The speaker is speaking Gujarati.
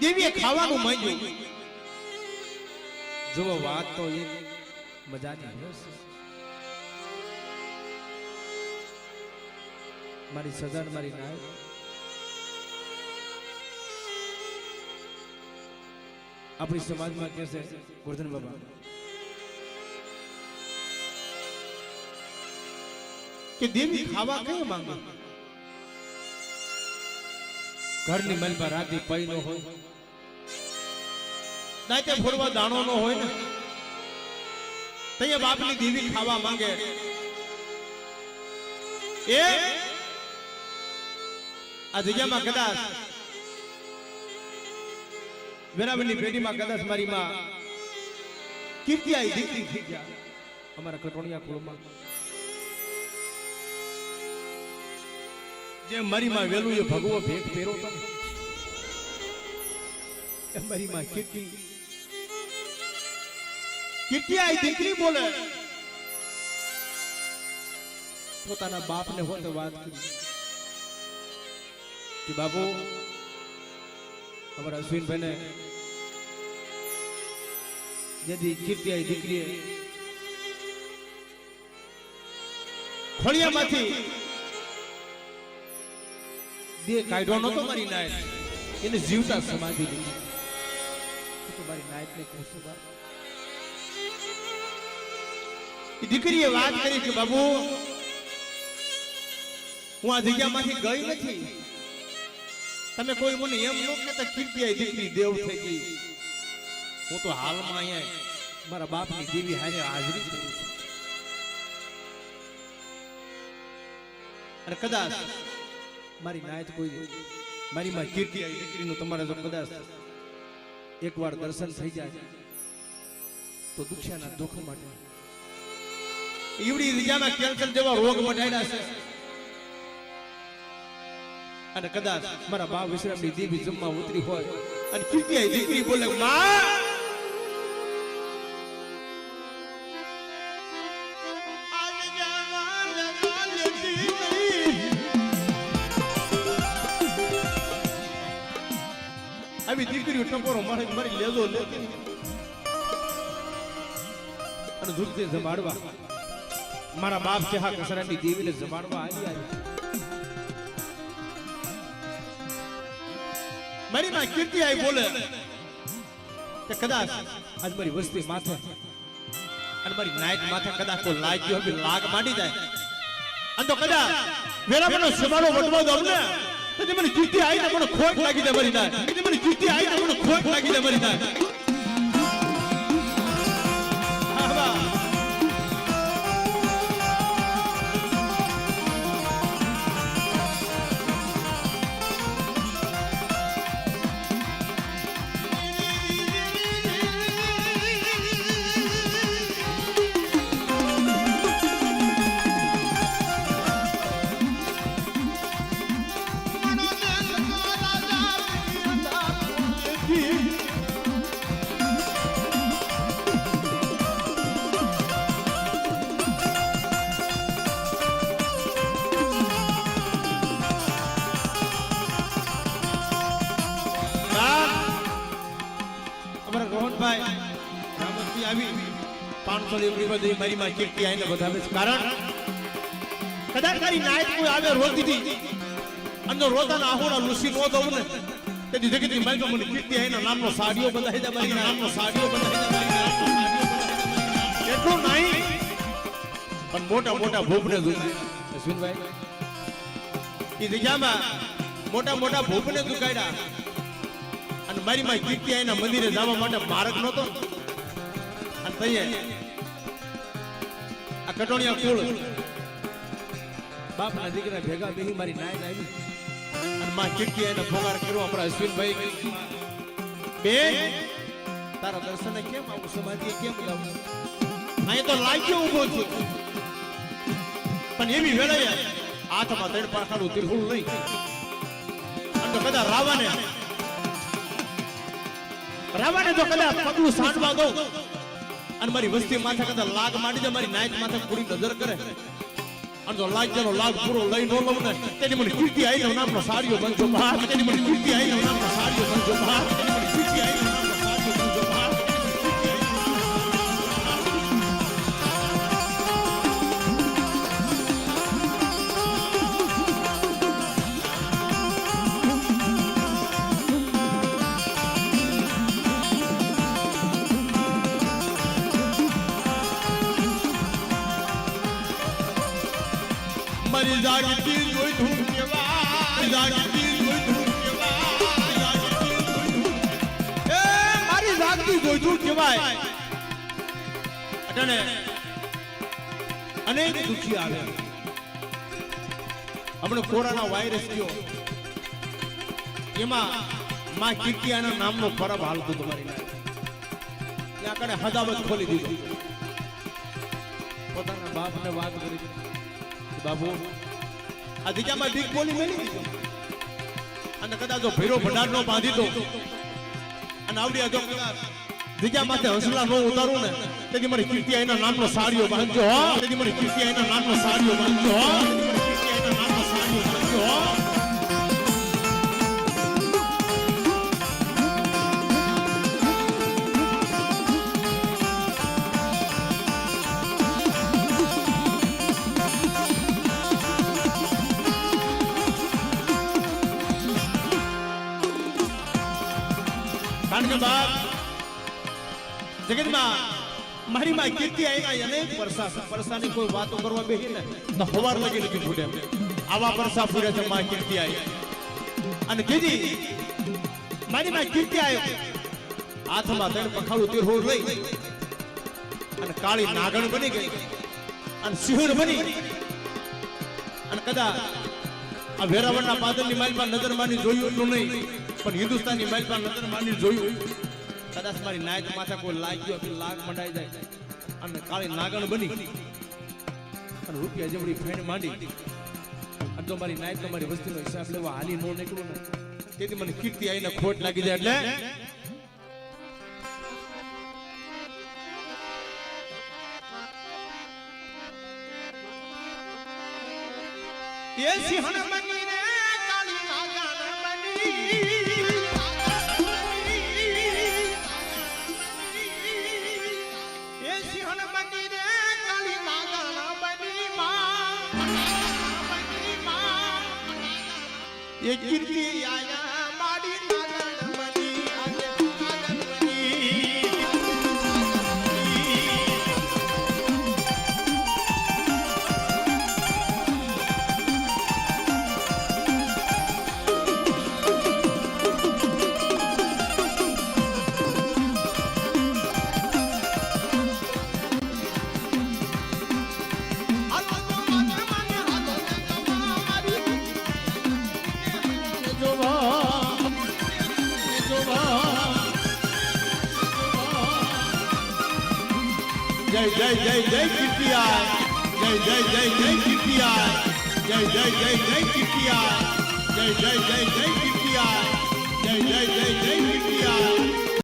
દેવીએ ખાવાનું માંગ્યું જુઓ વાત તો એ મજાની હશે મારી સજા ને મારી નાય આપણી સમાજમાં કે છે ગોરધન બાબા કે દેવી ખાવા કઈ માંગે ઘરની મલમાં રાતી પઈ ન હોય દાંતે ફોરવા દાણો નો હોય ને તૈયા બાપની દીવી ખાવા માંગે. એ આ જગ્યામાં કદાચ વેરાવળની પેઢીમાં કદાચ મારી માં કીર્તિ આવી દીકરી થઈ ગયા. અમારા કટોણિયા કુળમાં. જે મારી માં વેલું એ ભગવો ભેગ પહેરો તમે મારી માં કીર્તિ આવી દીકરી બોલે. પોતાના બાપને હોત વાત કરી. કે બાપુ અમારા અશ્વિનભાઈને જેથી કીર્તિ આવી દીકરીએ ખોળિયામાંથી દે કાઢ્યો નતો મારી નાયક એને જીવતા સમાધિ દીધી તો મારી નાયકને કહેશું બા દીકરીએ વાત કરી કે, બાબુ, હું આ જગ્યામાંથી ગઈ નથી. તમે કોઈ મને એમ ન કહેતા કીર્તિ દીકરી દેવ થઈ ગઈ. હું તો હાલમાં અહીંયા મારા બાપની દેવી હારે હાજરી કરું છું. અને કદાચ મારી નાયત કોઈ મારી માં કીર્તિ દીકરીનું તમારે જો કદાચ એકવાર દર્શન થઈ જાય, તો દુખ્યાના દુઃખ માટે ઈવડી જગ્યામાં કેન્સર જેવા રોગ મટાડ્યા છે. અને કદાચ મારા બા વિશ્રામની દેવી જમવા ઉતરી હોય અને કીર્તિ આવી દીકરી બોલે, માં! આવી દીકરીઓ ટકોરો મારે મારી લેજો લેતી. અને દૂધથી જમાડવા. મારા બાપ છે, હા, કસરાની દેવીને જમાડવા આવી આવી. મારી માં કીર્તિ આવી બોલે કે કદાચ આજ મારી વસ્તી માથે અને મારી નાઈટ માથે કદાચ કોઈ લાગ્યો હોય લાગ માંડી જાય. અને તો કદાચ વેરાવાનો સમારો વટવા દો ને તો મને કીર્તિ આવી ને મને ખોટ લાગી જાય મારી જે મને કીર્તિ આવી ને મને ખોટ લાગી જાય મારી નાય રોહનભાઈ રામતજી આવી. પાંચસો લીમડી બધી મારી માં કીર્તિ આવીને વધાવે છે કારણ. કદાચ તારી નાયક કોઈ આવે રોતી અને રોતાના આહોડા લુસી નો દઉં ને તેથી જગતની મારી મને કીર્તિ આવીને નામનો સાડીઓ બંધાઈ દે મારી નામનો સાડીઓ બંધાઈ દે એટલું નહીં પણ મોટા મોટા ભૂપને અશ્વિનભાઈ. એ જગ્યામાં મોટા મોટા ભૂપને દુખાડ્યા. અને મારી માં કીર્તિ એના મંદિરે જવા માટે માર્ગ નહોતો. અને તઈએ આ કટોણિયા કુળ બાપના દીકરા ભેગા બેહી મારી નાય આવી અને માં કીર્તિ એને ફોગાર કર્યો આપણા અશ્વિનભાઈ. બે. તારા દર્શને કેમ આવું? સમાધિએ કેમ લાવું? અહીં તો લાગ્યો ઊભો છું. પણ એવી વેળાએ હાથમાં ત્રણ પાખાનું તિરહુલ નહીં. અને તો કદાચ રાવાને તો કદાચ પગલું સાંડવા દઉં. અને મારી વસ્તી માથા કદા લાગ માંડી દે મારી નાયક માથે પૂરી નજર કરે. અને જો લાગ જેનો લાગ પૂરો લઈ ન લઉં ને, તેની મને કીર્તિ આવી નામનો સાડીઓ બનજો બહાર તેની મને કીર્તિ આવી નામનો સાડીઓ બનજો બહાર તેની જાગતી જોઈ કેવા જાગતી જોઈ તું એ, મારી જાગતી જોઈ કેવાય. અટણે. અનેક દુખી આવે. હમણાં કોરોના વાયરસ થયો. એમાં માં કીર્તિયાના નામનો પરબ હાલતો તમારી ત્યાં કણે હદાવત ખોલી દીધો. પોતાના બાપને વાત કરી. બાબુ આ દીકરામાં ડીક બોલી મેલી દીધો. અને કદાચ જો ભૈરો ભંડાર નો બાંધી દો અને આવડી જો દીકા માથે હસલા નો ઉતારું ને તેથી મારી કીર્તિ એના નામનો સાડીઓ બાંધજો હો. તેથી મારી કીર્તિ એના નામનો સાડીઓ બાંધજો હો. કીર્તિયા એના નામનો સાડીઓ બાંધજો કારણ મારી માં કીર્તિ આવી અનેક પરસા. પરસાની કોઈ વાતો અને અને કાળી નાગણ બની ગઈ. અને સિંહણ બની. અને કદાચ આ વેરાવળના પાદરની માલમાં નજર માની જોયું તો નહીં, પણ હિન્દુસ્તાનની માલમાં નજર માની જોયું. કદાચ મારી નાયક માથા કોઈ લાગ્યો કે લાગ મંડાઈ જાય. અને કાળી નાગણ બની. અને રૂપિયા જેવડી ફેણ માંડી. અને તો મારી નાયક તમારી વસ્તી વસ્તીનો હિસાબ લેવા હાલી નો નીકળું ને, તેથી મને કીર્તિ આવીને ખોટ લાગી જાય એટલે એ સિંહણ બની રે કાળી નાગણ બની. જય જય જય જય કીર્તિયા જય જય જય જય કીર્તિયા જય જય જય જય કીર્તિયા જય જય જય જય કીર્તિયા જય જય જય જય કીર્તિયા